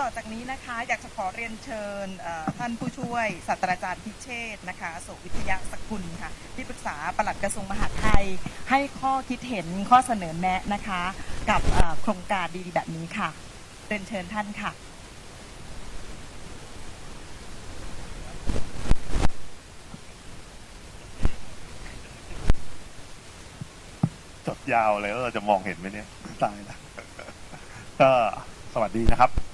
ต่อจากนี้นะคะ อยากจะขอเรียนเชิญท่านผู้ช่วยศาสตราจารย์พิเชษนะคะโสวิทยาสกุลค่ะ ที่ปรึกษาปลัดกระทรวงมหาดไทย ให้ข้อคิดเห็นข้อเสนอแนะนะคะ กับโครงการดีๆแบบนี้ค่ะเรียนเชิญท่านค่ะจดยาวเลยวเราจะมองเห็นไหมเนี่ยตายละก็สวัสดีนะครับ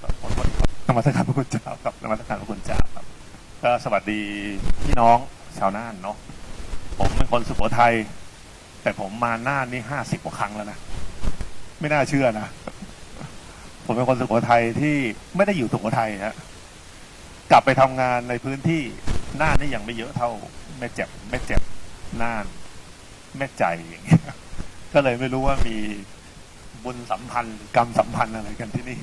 มัสการพระคุณเจ้าครับนมัสการพระคุณเจ้าครับก็สวัสดีพี่น้องชาวน่านเนาะผมเป็นคนสุโขทัยแต่ผมมาน่านนี่ห้าสิบกว่าครั้งแล้วนะไม่น่าเชื่อนะผมเป็นคนสุโขทัยที่ไม่ได้อยู่สุโขทัยฮะกลับไปทำงานในพื้นที่น่านนี่ยังไม่เยอะเท่าแม่เจ็บแม่เจ็บน่าน แม่ใจอย่างเงี้ยก็เลยไม่รู้ว่ามีบุญสัมพันธ์กรรมสัมพันธ์อะไรกันที่นี่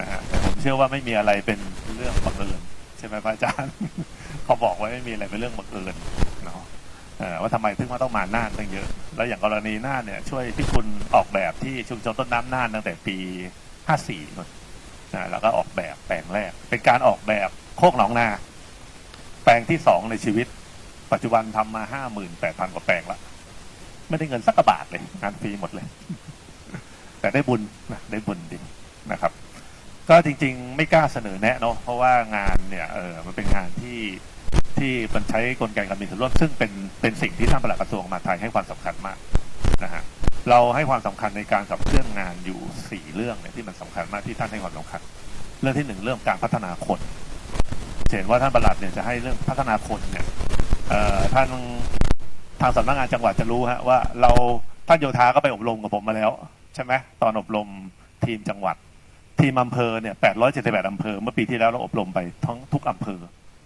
นะฮะแต่ ชื่อว่าไม่มีอะไรเป็นเรื่องบังเอิญใช่ไหมพระอาจารย์เขาบอกไว้ไม่มีอะไรเป็นเรื่องบังเอิญเนาะว่าทำไมถึงมาต้องมาน่านตั้งเยอะ แล้วอย่างกรณีน่านเนี่ย ช่วยพี่คุณออกแบบที่ชุมชนต้นน้ำน่านตั้งแต่ปี 54นู่นนะแล้วก็ออกแบบแปลงแรก เป็นการออกแบบโคกหนองนา แปลงที่สองในชีวิต ปัจจุบันทำมาห้าหมื่นแปดพันกว่าแปลงละไม่ได้เงินสักบาทเลยงานฟรีหมดเลย แต่ได้บุญนะได้บุญจริงนะครับ ก็จริงๆ ไม่กล้าเสนอแนะเนาะเพราะว่างานเนี่ยเออมันเป็นงานที่ที่มันใช้กลไกการมีส่วนร่วมซึ่งเป็นเป็นสิ่งที่ท่านปลัดกระทรวงมหาดไทยให้ความสำคัญมากนะฮะเราให้ความสำคัญในการขับเคลื่อนงานอยู่สี่เรื่องเนี่ยที่มันสำคัญมากที่ท่านให้ความสำคัญ เรื่องที่หนึ่งเรื่องการพัฒนาคนเห็นว่าท่านปลัดเนี่ยจะให้เรื่องพัฒนาคนเนี่ยเอ่อท่านทางสำนักงานจังหวัดจะรู้ฮะว่าเราท่านโยธาก็ไปอบรมกับผมมาแล้ว ใช่ไหมตอนอบรมทีมจังหวัด ทีมอำเภอเนี่ย878อำเภอ เมื่อปีที่แล้วเราอบรมไปทั้งทุกอำเภอ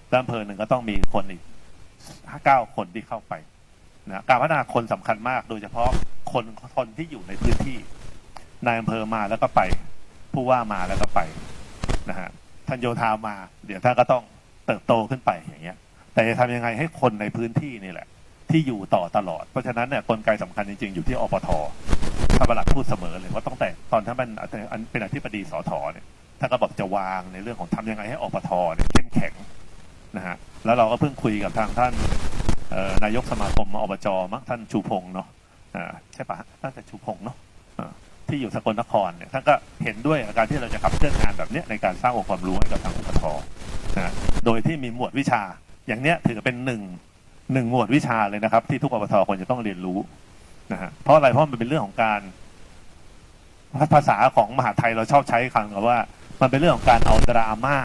และอำเภอหนึ่งก็ต้องมีคนอีกเก้าคนที่เข้าไปนะการพัฒนาคนสำคัญมาก โดยเฉพาะคนคนที่อยู่ในพื้นที่นายอำเภอมาแล้วก็ไป ผู้ว่ามาแล้วก็ไปนะฮะท่านโยธามา เดี๋ยวท่านก็ต้องเติบโตขึ้นไปอย่างเงี้ย แต่จะทำยังไงให้คนในพื้นที่นี่แหละ ที่อยู่ต่อตลอด เพราะฉะนั้นเนี่ยกลไกสำคัญจริงๆ อยู่ที่อปท ท่านประหลัดพูดเสมอเลยว่าตั้งแต่ตอนท่านเป็นเป็นอธิบดีสอทอเนี่ยท่านก็บอกจะวางในเรื่องของทำยังไงให้อปทเนี่ยเข้มแข็งนะฮะแล้วเราก็เพิ่งคุยกับทางท่านนายกสมาคมอบจมั้งท่านชูพงศ์เนาะใช่ปะท่านจะชูพงศ์เนาะที่อยู่สกลนครเนี่ยท่านก็เห็นด้วยกับการที่เราจะขับเคลื่อนงานแบบเนี้ยในการสร้างองค์ความรู้ให้กับทางอปทนะฮะโดยที่มีหมวดวิชาอย่างเนี้ยถือเป็นหนึ่งหนึ่งหมวดวิชาเลยนะครับ ที่ทุกอบทควรจะต้องเรียนรู้ นะฮะเพราะอะไรเพราะมันเป็นเรื่องของการ ภาษาของมหาไทยเราชอบใช้คำกับว่า มันเป็นเรื่องของการเอาดราม่า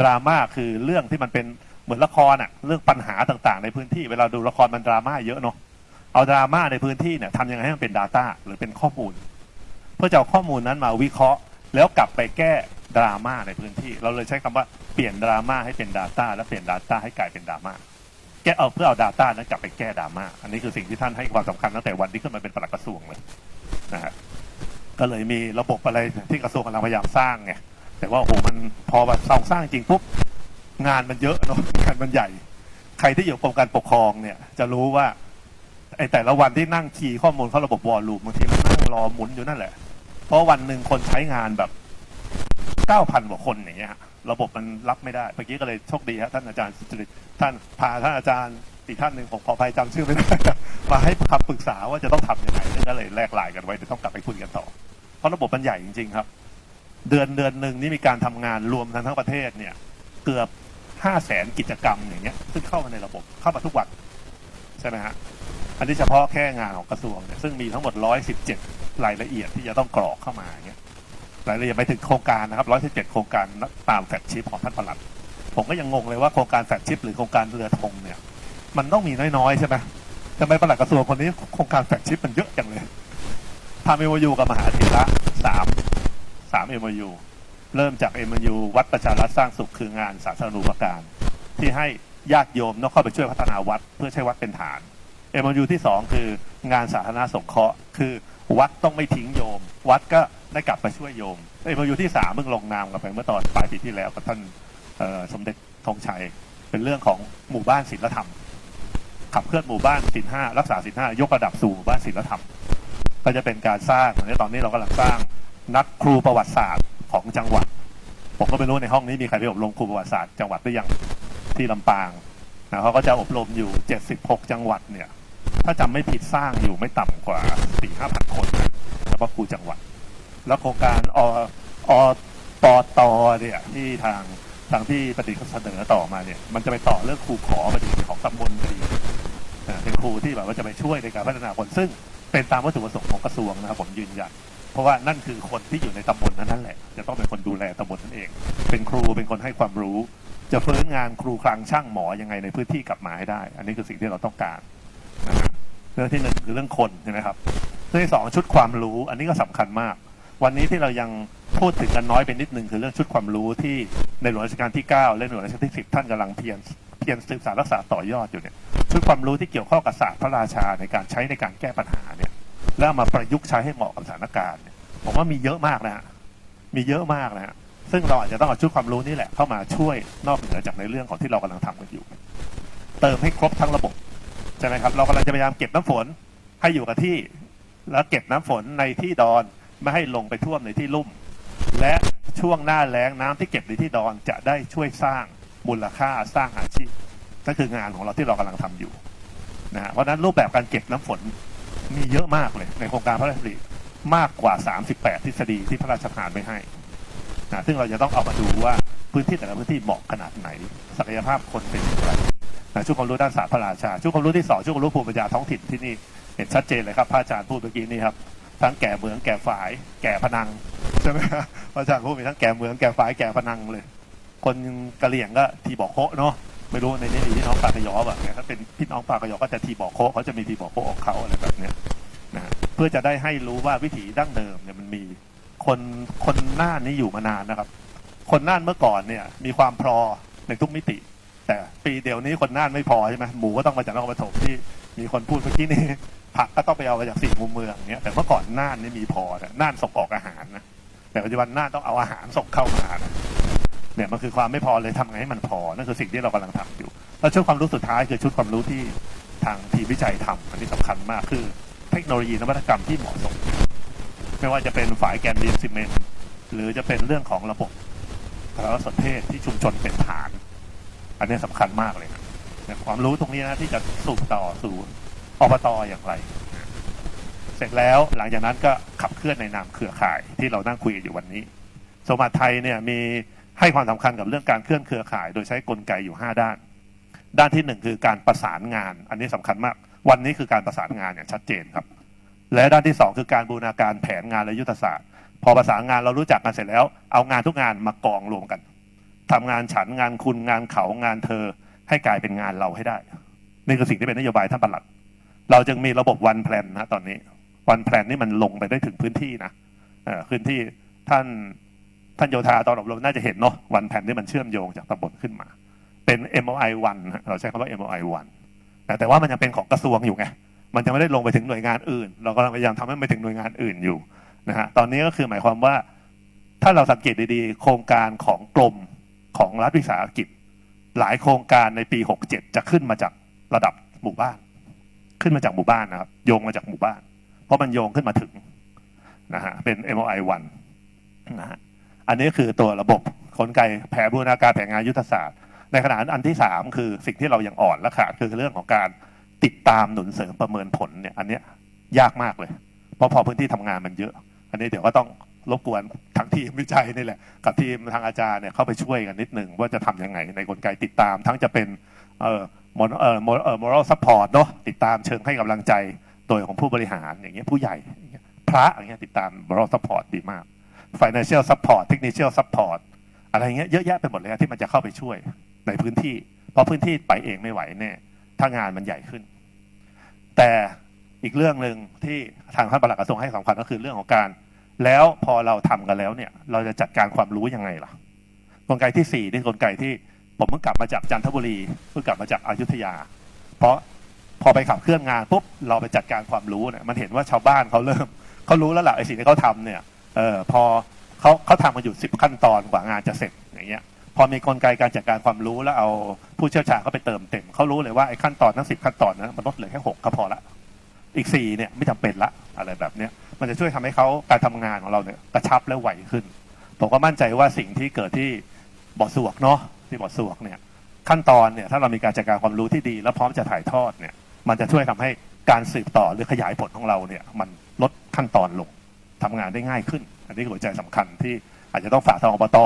ดราม่าคือเรื่องที่มันเป็นเหมือนละครอะเรื่องปัญหาต่างๆ ในพื้นที่เวลาดูละครมันดราม่าเยอะเนาะเอาดราม่าในพื้นที่เนี่ยทำยังไงให้มันเป็น Data หรือเป็นข้อมูล เพื่อจะเอาข้อมูลนั้นมาวิเคราะห์ แล้วกลับไปแก้ดราม่าในพื้นที่ เราเลยใช้คำว่าเปลี่ยนดราม่าให้เป็น Data และเปลี่ยน Data ให้กลายเป็นดราม่า แกเอาเพื่อเอา Data นั้นกลับไปแก้ดราม่าอันนี้คือสิ่งที่ท่านให้ความสำคัญตั้งแต่วันที่ขึ้นมาเป็นปลัดกระทรวงเลยนะฮะก็เลยมีระบบอะไรที่กระทรวงกำลังพยายามสร้างไงแต่ว่าโอ้โหมันพอมาสร้างสร้างจริงปุ๊บงานมันเยอะเนาะงานมันใหญ่ ใครที่อยู่กรมการปกครองเนี่ย จะรู้ว่าไอ้แต่ละวันที่นั่งคีย์ข้อมูลเข้าระบบวอลลุ่มบางทีมันนั่งรอหมุนอยู่นั่นแหละ เพราะวันหนึ่งคนใช้งานแบบเก้าพันกว่าคนอย่างเงี้ยฮะ ระบบมันรับไม่ได้เมื่อกี้ก็เลยโชคดีฮะท่านอาจารย์สุจริตท่านพาท่านอาจารย์อีกท่านหนึ่งผมขออภัยจำชื่อไม่ได้มาให้คำปรึกษาว่าจะต้องทำยังไงก็เลยแลกไลน์กันไว้เดี๋ยวต้องกลับไปคุยกันต่อ เพราะระบบมันใหญ่จริงๆครับ เดือนเดือนหนึ่งนี่มีการทำงานรวมทั้งทั้งประเทศเนี่ย เกือบห้าแสนกิจกรรมอย่างเงี้ยซึ่งเข้ามาในระบบเข้ามาทุกวันใช่ไหมฮะอันนี้เฉพาะแค่งานของกระทรวงเนี่ยซึ่งมีทั้งหมดร้อยสิบเจ็ดรายละเอียดที่จะต้องกรอกเข้ามาเงี้ย รายละเอียดไปถึงโครงการนะครับร้อยสิบเจ็ดโครงการตามแฟกชิปของท่านปลัด ผมก็ยังงงเลยว่าโครงการแฟกชิปหรือโครงการเรือธงเนี่ย มันต้องมีน้อยๆ ใช่ไหมทำไมปลัดกระทรวงคนนี้โครงการแฟกชิปมันเยอะจังเลยทำเอ็มยูกับมหาเถระสามสามเอ็มยูเริ่มจากเอ็มยูวัดประชารัฐสร้างสุขคืองานสาธารณูปการ ที่ให้ญาติโยมต้องเข้าไปช่วยพัฒนาวัด เพื่อใช้วัดเป็นฐานเอ็มยูที่สองคืองานสาธารณสงเคราะห์คือ วัดต้องไม่ทิ้งโยม วัดก็ได้กลับไปช่วยโยมเอ็มยูที่สามเพิ่งลงนามกันไปเมื่อตอนปลายปีที่แล้วกับท่านสมเด็จธงชัย เป็นเรื่องของหมู่บ้านศิลธรรม ขับเคลื่อนหมู่บ้านศิลห้ารักษาศิลห้ายกระดับสู่หมู่บ้านศิลธรรม ก็จะเป็นการสร้างตอนนี้เรากำลังสร้างนักครูประวัติศาสตร์ของจังหวัด ผมก็ไม่รู้ในห้องนี้มีใครไปอบรมครูประวัติศาสตร์จังหวัดหรือยังที่ลำปางนะเขาก็จะอบรมอยู่ 76 จังหวัดเนี่ย ถ้าจำไม่ผิดสร้างอยู่ไม่ต่ำกว่า4 5พันคนนะเฉพาะครูจังหวัด แล้วโครงการออปตเนี่ยที่ทางทางที่ประดิษฐ์เขาเสนอต่อมาเนี่ย มันจะไปต่อเรื่องครูขอมาถึงของตำบลพอดีเป็นครูที่แบบว่าจะไปช่วยในการพัฒนาคนซึ่งเป็นตามวัตถุประสงค์ของกระทรวงนะครับผมยืนยันเพราะว่านั่นคือคนที่อยู่ในตำบลนั้นนั่นแหละ จะต้องเป็นคนดูแลตำบลนั่นเอง เป็นครูเป็นคนให้ความรู้ จะฟื้นงานครูคลังช่างหมอยังไงในพื้นที่กลับมาให้ได้ อันนี้คือสิ่งที่เราต้องการ นะฮะเรื่องที่หนึ่งคือเรื่องคนใช่ไหมครับเรื่องที่สองชุดความรู้ อันนี้ก็สำคัญมาก วันนี้ที่เรายังพูดถึงกันน้อยไปนิดนึงคือเรื่องชุดความรู้ที่ในหลวงรัชกาลที่ 9 และหลวงรัชกาลที่ 10 ท่านกำลังเพียรเพียรสืบสานรักษาต่อยอดอยู่เนี่ยชุดความรู้ที่เกี่ยวข้องกับศาสตร์พระราชาในการใช้ในการแก้ปัญหาเนี่ยแล้วมาประยุกต์ใช้ให้เหมาะกับสถานการณ์ผมว่ามีเยอะมากนะฮะมีเยอะมากนะฮะซึ่งเราอาจจะต้องเอาชุดความรู้นี่แหละเข้ามาช่วยนอกเหนือจากในเรื่องของที่เรากำลังทำกันอยู่ เติมให้ครบทั้งระบบ ใช่ไหมครับเรากำลังจะพยายามเก็บน้ำฝนให้อยู่กับที่ แล้วเก็บน้ำฝนในที่ดอนไม่ให้ลงไปท่วมในที่ลุ่ม และช่วงหน้าแล้งน้ำที่เก็บในที่ดอนจะได้ช่วยสร้างมูลค่าสร้างอาชีพนั่นคืองานของเราที่เรากำลังทำอยู่นะเพราะนั้นรูปแบบการเก็บน้ำฝนมีเยอะมากเลย ในโครงการพระราชดำริมากกว่า 38 ทฤษฎีที่พระราชทานไว้ให้นะซึ่งเราจะต้องเอามาดูว่าพื้นที่แต่ละพื้นที่เหมาะขนาดไหน ศักยภาพคนเป็นอย่างไร นะชุดความรู้ด้านศาสตร์พระราชา ชุดความรู้ที่สองชุดความรู้ภูมิปัญญาท้องถิ่นที่นี่เห็นชัดเจนเลยครับพระอาจารย์พูดเมื่อกี้นี่ครับทั้งแก่เมืองแก่ฝาย แก่พนังใช่ไหมครับพระอาจารย์พูดมีทั้งแก่เมืองแก่ฝายแก่พนังเลย คนกะเหรี่ยงก็ทีบอกโคะเนาะไม่รู้ในนี้มีพี่น้องปากกยอแบบเนี่ยถ้าเป็นพี่น้องปากกยอก็จะทีบอกโคะเขาจะมีทีบอกโคะของเขาอะไรแบบเนี้ยนะเพื่อจะได้ให้รู้ว่าวิถีดั้งเดิมเนี่ยมันมีคนคนน่านนี่อยู่มานานนะครับ คนน่านเมื่อก่อนเนี่ยมีความพอในทุกมิติ แต่ปีเดียวนี้คนน่านไม่พอใช่ไหมหมูก็ต้องมาจากนครปฐมที่มีคนพูดเมื่อกี้นี่ผักก็ต้องไปเอามาจากสี่มุมเมืองเนี้ยแต่เมื่อก่อนน่านนี่มีพอนะน่านส่งออกอาหารนะแต่ปัจจุบันน่านต้องเอาอาหารส่งเข้ามานะเนี่ยมันคือความไม่พอเลยทำไงให้มันพอนั่นคือสิ่งที่เรากำลังทำอยู่ แล้วชุดความรู้สุดท้ายคือชุดความรู้ที่ทางทีมวิจัยทำอันนี้สำคัญมากคือเทคโนโลยีนวัตกรรมที่เหมาะสม ไม่ว่าจะเป็นฝายแกนดินซีเมนต์หรือจะเป็นเรื่องของระบบสารสนเทศที่ชุมชนเป็น อันนี้สำคัญมากเลยความรู้ตรงนี้นะที่จะสู่ต่อสู่อบตอย่างไร เสร็จแล้วหลังจากนั้นก็ขับเคลื่อนในนามเครือข่ายที่เรานั่งคุยกันอยู่วันนี้ สมบัติไทยเนี่ยมีให้ความสำคัญกับเรื่องการเคลื่อนเครือข่าย โดยใช้กลไกอยู่ 5 ด้าน ด้านที่ 1 คือการประสานงาน อันนี้สำคัญมาก วันนี้คือการประสานงานอย่างชัดเจนครับ และด้านที่ 2 คือการบูรณาการแผนงานและยุทธศาสตร์ พอประสานงานเรารู้จักกันเสร็จแล้ว เอางานทุกงานมากองรวมกัน ทำงานฉันงานคุณงานเขางานเธอให้กลายเป็นงานเราให้ได้นี่คือสิ่งที่เป็นนโยบายท่านปลัด เราจึงมีระบบวันแพลนนะตอนนี้ วันแพลนนี่มันลงไปได้ถึงพื้นที่นะเอ่อพื้นที่ท่านท่านโยธาตอนอบรมน่าจะเห็นเนาะวันแพลนที่มันเชื่อมโยงจากตำบลขึ้นมา เป็น MOI 1นะเราใช้คำว่า MOI 1แต่แต่ว่ามันยังเป็นของกระทรวงอยู่ไงมันจะไม่ได้ลงไปถึงหน่วยงานอื่น เรากำลังพยายามทำให้ไปถึงหน่วยงานอื่นอยู่นะฮะตอนนี้ก็คือหมายความว่า ถ้าเราสังเกตดีๆ โครงการของกรม ของรัฐวิสาหกิจ หลายโครงการในปี 67 จะขึ้นมาจากระดับหมู่บ้าน ขึ้นมาจากหมู่บ้านนะครับ โยงมาจากหมู่บ้าน เพราะมันโยงขึ้นมาถึงนะฮะเป็น MOI 1นะฮะอันนี้คือตัวระบบกลไกแผนบูรณาการแผนงานยุทธศาสตร์ ในขณะอันที่สามคือสิ่งที่เรายังอ่อนและขาดคือเรื่องของการติดตามหนุนเสริมประเมินผลเนี่ยอันเนี้ยยากมากเลย เพราะพอพื้นที่ทำงานมันเยอะ อันนี้เดี๋ยวก็ต้อง รบกวนทั้งทีมวิจัยนี่แหละ กับทีมทางอาจารย์เนี่ยเข้าไปช่วยกันนิดหนึ่งว่าจะทำยังไงในกลไกติดตาม ทั้งจะเป็นเอ่อมเอ่อเอ่อ moral support เนาะติดตามเชิงให้กำลังใจโดยของผู้บริหารอย่างเงี้ยผู้ใหญ่พระอย่างเงี้ยติดตาม moral support ดีมาก financial support technical support อะไรเงี้ยเยอะแยะไปหมดเลยที่มันจะเข้าไปช่วยในพื้นที่ เพราะพื้นที่ไปเองไม่ไหวแน่ถ้างานมันใหญ่ขึ้น แต่อีกเรื่องหนึ่งที่ทางท่านปลัดกระทรวงให้สำคัญก็คือเรื่องของการ แล้วพอเราทำกันแล้วเนี่ย เราจะจัดการความรู้ยังไงล่ะ กลไกที่สี่นี่กลไกที่ผมเพิ่งกลับมาจากจันทบุรีเพิ่งกลับมาจากอยุธยา เพราะพอไปขับเคลื่อนงานปุ๊บเราไปจัดการความรู้เนี่ยมันเห็นว่าชาวบ้านเขาเริ่มเขารู้แล้วแหละไอ้สิ่งที่เขาทำเนี่ยเออพอเขาเขาทำมาอยู่สิบขั้นตอนกว่างานจะเสร็จอย่างเงี้ยพอมีกลไกการจัดการความรู้แล้วเอาผู้เชี่ยวชาญเขาไปเติมเต็มเขารู้เลยว่าไอ้ขั้นตอนทั้งสิบขั้นตอนนั้นมันลดเหลือแค่หกก็พอละอีกสี่เนี่ยไม่จำเป็นละอะไรแบบเนี้ย มันจะช่วยทำให้เขาการทำงานของเราเนี่ยกระชับและไวขึ้น ผมก็มั่นใจว่าสิ่งที่เกิดที่บ่อสวกเนาะที่บ่อสวกเนี่ยขั้นตอนเนี่ยถ้าเรามีการจัดการความรู้ที่ดี แล้วพร้อมจะถ่ายทอดเนี่ยมันจะช่วยทำให้การสืบต่อหรือขยายผลของเราเนี่ยมันลดขั้นตอนลงทำงานได้ง่ายขึ้น อันนี้หัวใจสำคัญที่อาจจะต้องฝากทางอบต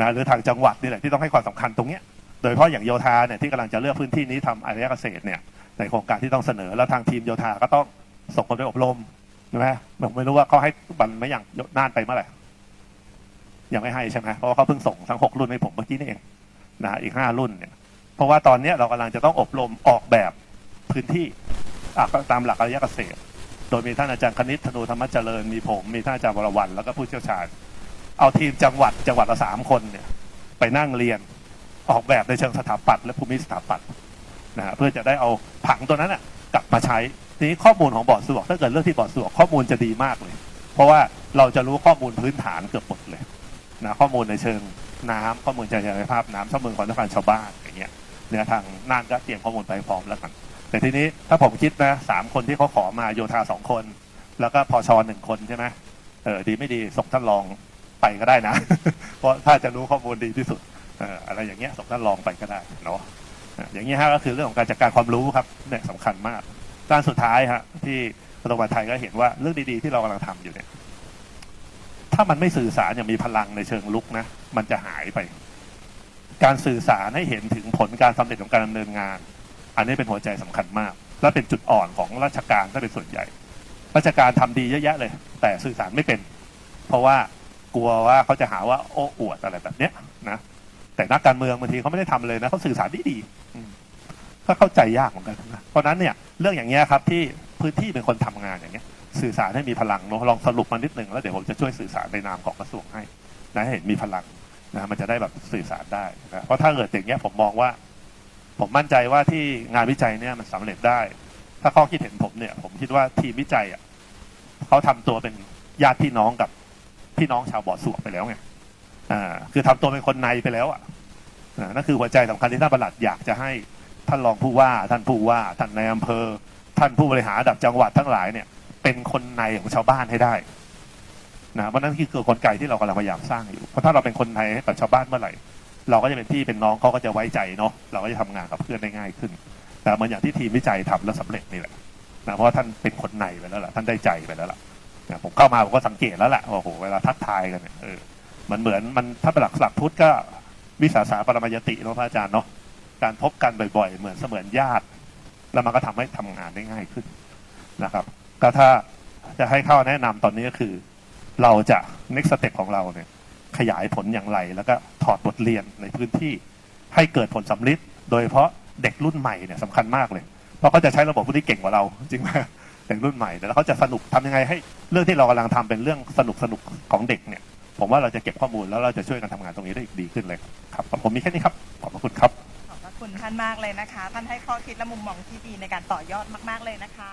นะหรือทางจังหวัดนี่แหละที่ต้องให้ความสำคัญตรงเนี้ยโดยเฉพาะอย่างโยธาเนี่ยที่กำลังจะเลือกพื้นที่นี้ทำอารยเกษตรเนี่ยในโครงการที่ต้องเสนอแล้วทางทีมโยธาก็ต้องส่งคนไปอบรม ใช่ไหมผมไม่รู้ว่าเขาให้บันไม่อย่างน่านไปเมื่อไหร่ยังไม่ให้ใช่ไหมเพราะว่าเขาเพิ่งส่งทั้งหกรุ่นให้ผมเมื่อกี้นี่เองนะอีกห้ารุ่นเนี่ย เพราะว่าตอนเนี้ยเรากำลังจะต้องอบรมออกแบบพื้นที่อะก็ตามหลักอารยเกษตร โดยมีท่านอาจารย์คณิตธนูธรรมเจริญมีผม มีท่านอาจารย์วรวันแล้วก็ผู้เชี่ยวชาญ เอาทีมจังหวัดจังหวัดละสามคนเนี่ย ไปนั่งเรียนออกแบบในเชิงสถาปัตย์และภูมิสถาปัตย์นะฮะเพื่อจะได้เอาผังตัวนั้นน่ะกลับมาใช้ ทีนี้ข้อมูลของบ่อสวกถ้าเกิดเรื่องที่บ่อสวกข้อมูลจะดีมากเลย เพราะว่าเราจะรู้ข้อมูลพื้นฐานเกือบหมดเลยนะข้อมูลในเชิงน้ำข้อมูลจริยภาพน้ำช่อมืองความต้องการชาวบ้านอย่างเงี้ยเนี่ยทางน่านก็เตรียมข้อมูลไปพร้อมแล้วกัน แต่ทีนี้ถ้าผมคิดนะสามคนที่เขาขอมาโยธาสองคน แล้วก็พอชอหนึ่งคนใช่ไหมเออดีไม่ดีส่งท่านรองไปก็ได้นะ เพราะถ้าจะรู้ข้อมูลดีที่สุดเอ่ออะไรอย่างเงี้ยส่งท่านลองไปก็ได้เนาะอะอย่างนี้ฮะก็คือเรื่องของการจัดการความรู้ครับเนี่ยสำคัญมาก ด้านสุดท้ายฮะที่กระทรวงมหาดไทยก็เห็นว่าเรื่องดีๆ ที่เรากำลังทำอยู่เนี่ย ถ้ามันไม่สื่อสารอย่างมีพลังในเชิงลุกนะมันจะหายไป การสื่อสารให้เห็นถึงผลการสำเร็จของการดำเนินงาน อันนี้เป็นหัวใจสำคัญมาก และเป็นจุดอ่อนของราชการถ้าเป็นส่วนใหญ่ ราชการทำดีเยอะแยะเลย แต่สื่อสารไม่เป็น เพราะว่ากลัวว่าเขาจะหาว่าโอ้อวดอะไรแบบเนี้ยนะแต่นักการเมืองบางทีเขาไม่ได้ทำเลยนะเขาสื่อสารดีดีๆ ก็เข้าใจยากเหมือนกันนะเพราะนั้นเนี่ยเรื่องอย่างเงี้ยครับที่พื้นที่เป็นคนทำงานอย่างเงี้ยสื่อสารให้มีพลังเนอะลองสรุปมานิดนึงแล้วเดี๋ยวผมจะช่วยสื่อสารในนามของกระทรวงให้นะให้เห็นมีพลังนะมันจะได้แบบสื่อสารได้นะเพราะถ้าเกิดอย่างเงี้ยผมมองว่า ผมมั่นใจว่าที่งานวิจัยเนี่ยมันสำเร็จได้ ถ้าข้อคิดเห็นผมเนี่ย ผมคิดว่าทีมวิจัยอะเขาทำตัวเป็นญาติพี่น้องกับพี่น้องชาวบ่อสวกไปแล้วไงอ่าคือทำตัวเป็นคนในไปแล้วอะนั่นคือหัวใจสำคัญที่ท่านประหลัดอยากจะให้ ท่านรองผู้ว่า ท่านผู้ว่า ท่านในายอำเภอ ท่านผู้บริหารระดับจังหวัดทั้งหลายเนี่ย เป็นคนในของชาวบ้านให้ได้นะเพราะนั่นคือกลไกที่เรากำลังพยายามสร้างอยู่เพราะถ้าเราเป็นคนในให้กับชาวบ้านเมื่อไหร่ เราก็จะเป็นพี่เป็นน้องเขาก็จะไว้ใจเนาะเราก็จะทำงานกับเพื่อนได้ง่ายขึ้นแต่เหมือนอย่างที่ทีมวิจัยทำแล้วสำเร็จนี่แหละนะเพราะท่านเป็นคนในไปแล้วล่ะท่านได้ใจไปแล้วล่ะนะผมเข้ามาผมก็สังเกตแล้วแหละว่าโอ้โหเวลาทักทายกันเนี่ยเออมันเหมือนมันถ้าเป็นหลักหลักพุทธก็วิสาสาปรมยติเนาะพระอาจารย์เนาะ การพบกันบ่อย ๆ เหมือนเสมือนญาติ แล้วมันก็ทำให้ทำงานได้ง่ายขึ้นนะครับ ก็ถ้าจะให้เข้าแนะนำตอนนี้ก็คือ เราจะ next step ของเราเนี่ย ขยายผลอย่างไร แล้วก็ถอดบทเรียนในพื้นที่ให้เกิดผลสำลิดโดยเฉพาะเด็กรุ่นใหม่เนี่ยสำคัญมากเลย เพราะเขาจะใช้ระบบผู้ที่เก่งกว่าเรา จริงไหมเด็กรุ่นใหม่แล้วเขาจะสนุกทำยังไงให้เรื่องที่เรากำลังทำเป็นเรื่องสนุกสนุกของเด็กเนี่ย ผมว่าเราจะเก็บข้อมูลแล้วเราจะช่วยกันทำงานตรงนี้ได้อีกดีขึ้นเลยครับผมมีแค่นี้ครับขอบพระคุณครับ คุณท่านมากเลยนะคะ ท่านให้ข้อคิดและมุมมองที่ดีในการต่อยอดมาก ๆเลยนะคะ